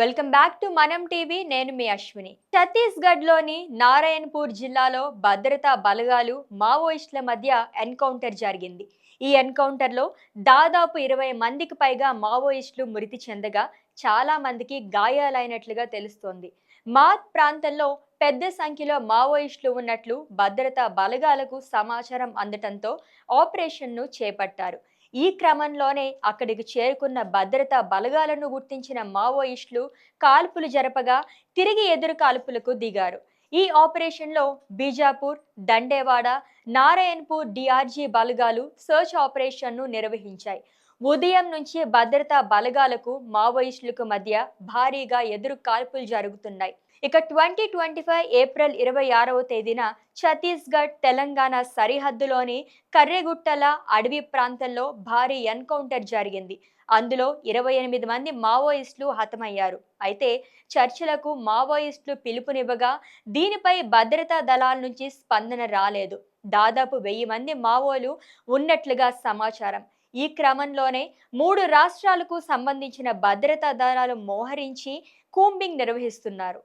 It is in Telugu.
Welcome back to Manam TV నేను మీ అశ్విని. ఛత్తీస్గఢ్లోని నారాయణపూర్ జిల్లాలో భద్రతా బలగాలు మావోయిస్టుల మధ్య ఎన్కౌంటర్ జరిగింది. ఈ ఎన్కౌంటర్లో దాదాపు ఇరవై మందికి పైగా మావోయిస్టులు మృతి చెందగా చాలా మందికి గాయాలైనట్లుగా తెలుస్తోంది. మాత్ ప్రాంతంలో పెద్ద సంఖ్యలో మావోయిస్టులు ఉన్నట్లు భద్రతా బలగాలకు సమాచారం అందటంతో ఆపరేషన్ను చేపట్టారు. ఈ క్రమంలోనే అక్కడికి చేరుకున్న భద్రతా బలగాలను గుర్తించిన మావోయిస్టులు కాల్పులు జరపగా తిరిగి ఎదురు కాల్పులకు దిగారు. ఈ ఆపరేషన్లో బీజాపూర్ దండేవాడ నారాయణపూర్ డిఆర్జీ బలగాలు సర్చ్ ఆపరేషన్ను నిర్వహించాయి. ఉదయం నుంచి భద్రతా బలగాలకు మావోయిస్టులకు మధ్య భారీగా ఎదురు కాల్పులు జరుగుతున్నాయి. ఇక ట్వంటీ ట్వంటీ ఫైవ్ ఏప్రిల్ ఇరవై ఆరవ తేదీన ఛత్తీస్గఢ్ తెలంగాణ సరిహద్దులోని కర్రెగుట్టల అడవి ప్రాంతంలో భారీ ఎన్కౌంటర్ జరిగింది. అందులో ఇరవై ఎనిమిది మంది మావోయిస్టులు హతమయ్యారు. అయితే చర్చలకు మావోయిస్టులు పిలుపునివ్వగా దీనిపై భద్రతా దళాల నుంచి స్పందన రాలేదు. దాదాపు వెయ్యి మంది మావోలు ఉన్నట్లుగా సమాచారం. ఈ క్రమంలోనే మూడు రాష్ట్రాలకు సంబంధించిన భద్రతా దళాలు మోహరించి కూంబింగ్ నిర్వహిస్తున్నారు.